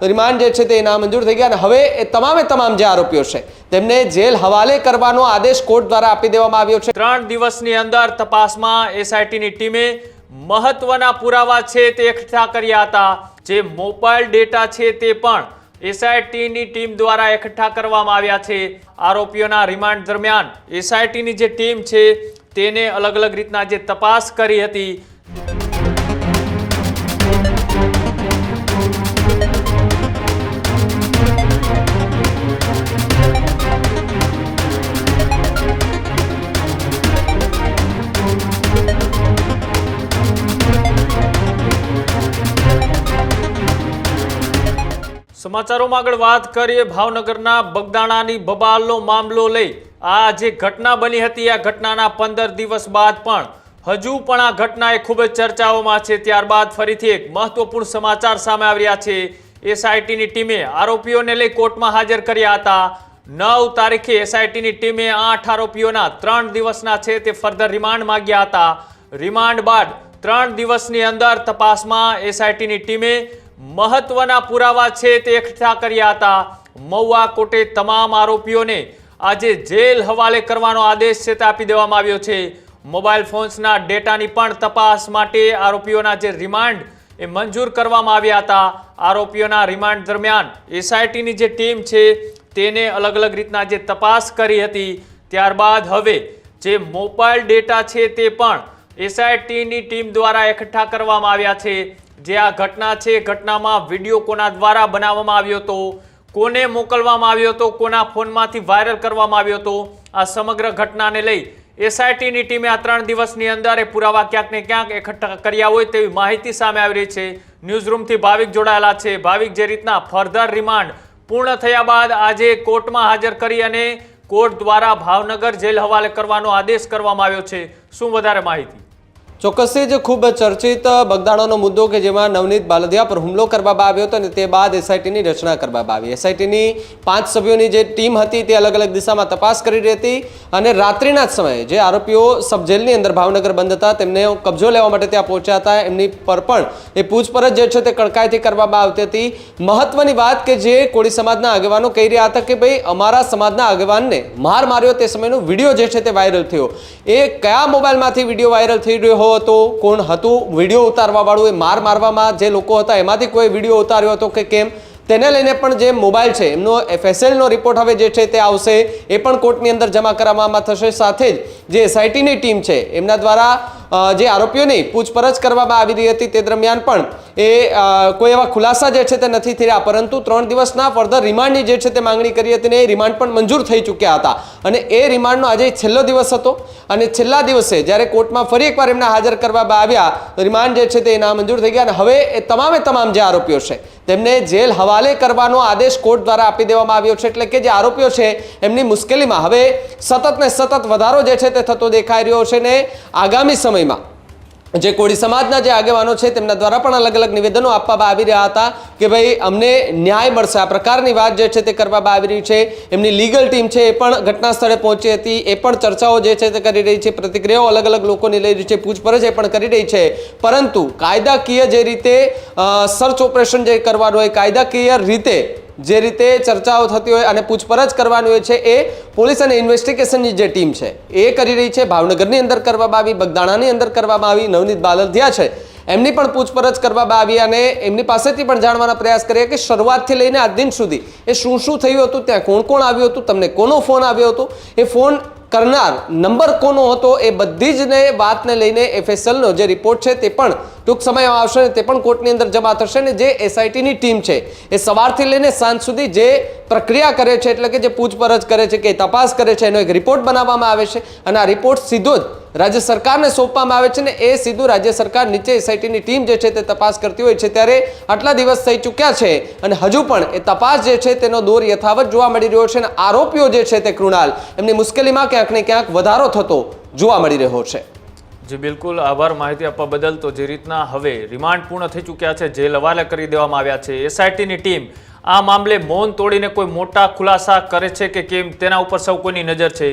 Remand જે છે તે નામંજૂર થઈ ગયા અને હવે એ તમામે તમામ જે આરોપીઓ છે, તેમને જેલ હવાલે કરવાનો આદેશ કોર્ટ દ્વારા આપી દેવામાં આવ્યો છે. ત્રણ દિવસની અંદર તપાસમાં એસઆઈટીની ટીમે મહત્વના પુરાવા છે તે એકઠા કર્યા હતા. જે મોબાઈલ ડેટા છે તે પણ એસઆઈટીની ટીમ દ્વારા એકઠા કરવામાં આવ્યા છે. આરોપીઓના રિમાન્ડ દરમિયાન એસઆઈટીની જે ટીમ છે, તેને અલગ અલગ રીતના જે તપાસ કરી હતી સમાચારોમાં આગળ વાત કરીએ ભાવનગરના બગદાણાની બબાલનો મામલો લઈ. આ જે ઘટના બની હતી, આ ઘટનાના પંદર દિવસ બાદ પણ હજુ પણ આ ઘટના એ ખૂબ જ ચર્ચાઓમાં છે. ત્યારબાદ ફરીથી એક મહત્વપૂર્ણ સમાચાર સામે આવ્યા છે. એસઆઈટીની ટીમે આરોપીઓને લઈ કોર્ટમાં હાજર કર્યા હતા. નવ તારીખે એસઆઈટીની ટીમે આઠ આરોપીઓના ત્રણ દિવસના છે તે ફર્ધર રિમાન્ડ માંગ્યા હતા. રિમાન્ડ બાદ ત્રણ દિવસની અંદર તપાસમાં એસઆઈટીની ટીમે મહત્વના પુરાવા છે તે એકઠા કર્યા હતા. મહુવા કોર્ટે તમામ આરોપીઓને આજે જેલ હવાલે કરવાનો આદેશ છે તે આપી દેવામાં આવ્યો છે. મોબાઈલ ફોન્સના ડેટાની પણ તપાસ માટે આરોપીઓના જે રિમાન્ડ એ મંજૂર કરવામાં આવ્યા હતા. આરોપીઓના રિમાન્ડ દરમિયાન એસઆઈટીની જે ટીમ છે તેને અલગ અલગ રીતના જે તપાસ કરી હતી. ત્યારબાદ હવે જે મોબાઈલ ડેટા છે તે પણ એસઆઈટીની ટીમ દ્વારા એકઠા કરવામાં આવ્યા છે. જે આ ઘટના છે ઘટનામાં વીડિયો કોના દ્વારા બનાવવામાં આવ્યો હતો, કોને મોકલવામાં આવ્યો હતો, કોના ફોનમાંથી વાયરલ કરવામાં આવ્યો હતો, આ સમગ્ર ઘટનાને લઈ એસઆઈટીની ટીમે આ ત્રણ દિવસની અંદર એ પુરાવા ક્યાંક ક્યાંક એકઠા કર્યા હોય તેવી માહિતી સામે આવી રહી છે. ન્યૂઝરૂમથી ભાવિક જોડાયેલા છે. ભાવિક જે રીતના ફર્ધર રિમાન્ડ પૂર્ણ થયા બાદ આજે કોર્ટમાં હાજર કરી અને કોર્ટ દ્વારા ભાવનગર જેલ હવાલે કરવાનો આદેશ કરવામાં આવ્યો છે. શું વધારે માહિતી? ચોક્કસથી જ ખૂબ ચર્ચિત બગદાણાનો મુદ્દો કે જેમાં નવનીત બાલદિયા પર હુમલો કરવામાં આવ્યો હતો અને તે બાદ એસઆઈટીની રચના કરવામાં આવી. એસઆઈટીની પાંચ સભ્યોની જે ટીમ હતી તે અલગ અલગ દિશામાં તપાસ કરી રહી હતી અને રાત્રિના જ સમયે જે આરોપીઓ સબજેલની અંદર ભાવનગર બંધ હતા, તેમને કબજો લેવા માટે ત્યાં પહોંચ્યા હતા. એમની પર પણ એ પૂછપરછ જે છે તે કડકાઈથી કરવામાં આવતી હતી. મહત્વની વાત કે જે કોળી સમાજના આગેવાનો કહી રહ્યા હતા કે ભાઈ, અમારા સમાજના આગેવાનને માર માર્યો તે સમયનો વીડિયો જે છે તે વાયરલ થયો. એ કયા મોબાઈલમાંથી વીડિયો વાયરલ થઈ રહ્યો હતો કોણ હતું? વીડિયો ઉતારવાવાળું એ માર મારવામાં જે લોકો હતા, એમાંથી કોઈ વીડિયો ઉતાર્યો હતો કે કેમ? તેને લઈને પણ જે મોબાઈલ છે, એમનો એફએસએલનો રિપોર્ટ હવે જે છે તે આવશે, એ પણ કોર્ટની અંદર જમા કરવામાં થશે. સાથે જ જે એસઆઈટીની ટીમ છે, એમના દ્વારા જે આરોપીઓની પૂછપરછ કરવામાં આવી રહી હતી તે દરમિયાન પણ એ કોઈ એવા ખુલાસા જે છે તે નથી થયા, પરંતુ ત્રણ દિવસના ફર્ધર રિમાન્ડની જે છે તે માંગણી કરી હતી ને એ રિમાન્ડ પણ મંજૂર થઈ ચૂક્યા હતા. અને એ રિમાન્ડનો આજે છેલ્લો દિવસ હતો. અને છેલ્લા દિવસે જ્યારે કોર્ટમાં ફરી એકવાર એમને હાજર કરવામાં આવ્યા, રિમાન્ડ જે છે તે નામંજૂર થઈ ગયા અને હવે એ તમામે તમામ જે આરોપીઓ છે, તેમને જેલ હવાલે કરવાનો આદેશ કોર્ટ દ્વારા આપી દેવામાં આવ્યો છે. એટલે કે જે આરોપીઓ છે, એમની મુશ્કેલીમાં હવે સતત ને સતત વધારો જે છે તે થતો દેખાઈ રહ્યો છે ને આગામી સમયમાં. જે કોળી સમાજના જે આગેવાનો છે, તેમના દ્વારા પણ અલગ અલગ નિવેદનો આપવામાં આવી રહ્યા હતા કે ભાઈ, અમને ન્યાય મળશે. આ પ્રકારની વાત જે છે તે કરવામાં આવી રહી છે. એમની લીગલ ટીમ છે એ પણ ઘટના સ્થળે પહોંચી હતી. એ પણ ચર્ચાઓ જે છે તે કરી રહી છે, પ્રતિક્રિયાઓ અલગ અલગ લોકોની લઈ રહી છે, પૂછપરછ એ પણ કરી રહી છે. પરંતુ કાયદાકીય જે રીતે સર્ચ ઓપરેશન જે કરવાનું હોય, કાયદાકીય રીતે જે રીતે ચર્ચાઓ થતી હોય અને પૂછપરછ કરવાની હોય છે, એ પોલીસ અને ઇન્વેસ્ટિગેશનની જે ટીમ છે, એ કરી રહી છે. ભાવનગરની અંદર કરવામાં આવી, બગદાણાની અંદર કરવામાં આવી, નવનીત બાલધિયા છે. એમની પણ પૂછપરછ કરવામાં આવી અને એમની પાસેથી પણ જાણવાના પ્રયાસ કરીએ કે શરૂઆતથી લઈને આ દિન સુધી એ શું શું થયું હતું, ત્યાં કોણ કોણ આવ્યું હતું, તમને કોનો ફોન આવ્યો હતો? એ ફોન કરનાર નંબર કોનો હતો? એ બધી જ ને વાતને લઈને એફએસએલનો જે રિપોર્ટ છે, તે પણ ટૂંક સમયમાં આવશે ને તે પણ કોર્ટની અંદર જમા થશે ને જે એસઆઈટીની ટીમ છે એ સવારથી લઈને સાંજ સુધી જે પ્રક્રિયા કરે છે, એટલે કે જે પૂછપરછ કરે છે, કે તપાસ કરે છે, એનો એક રિપોર્ટ બનાવવામાં આવે છે અને આ રિપોર્ટ સીધો જ રાજ્ય સરકારને સોંપવામાં આવે છે ને એ સીધું રાજ્ય સરકાર નીચે એસઆઈટીની ટીમ જે છે તે તપાસ કરતી હોય છે. ત્યારે આટલા દિવસ થઈ ચૂક્યા છે અને હજુ પણ એ તપાસ જે છે તેનો દોર યથાવત જોવા મળી રહ્યો છે અને આરોપીઓ જે છે તે કૃણાલ, એમની મુશ્કેલીમાં ક્યાંક ને ક્યાંક વધારો થતો જોવા મળી રહ્યો છે. જી, બિલકુલ. આભાર માહિતી આપવા બદલ. તો જે રીતના હવે રિમાન્ડ પૂર્ણ થઈ ચૂક્યા છે, જેલ હવાલે કરી દેવામાં આવ્યા છે. એસઆઈટીની ટીમ આ મામલે મૌન તોડીને કોઈ મોટા ખુલાસા કરે છે કે કેમ? તેના ઉપર સૌ કોઈની નજર છે.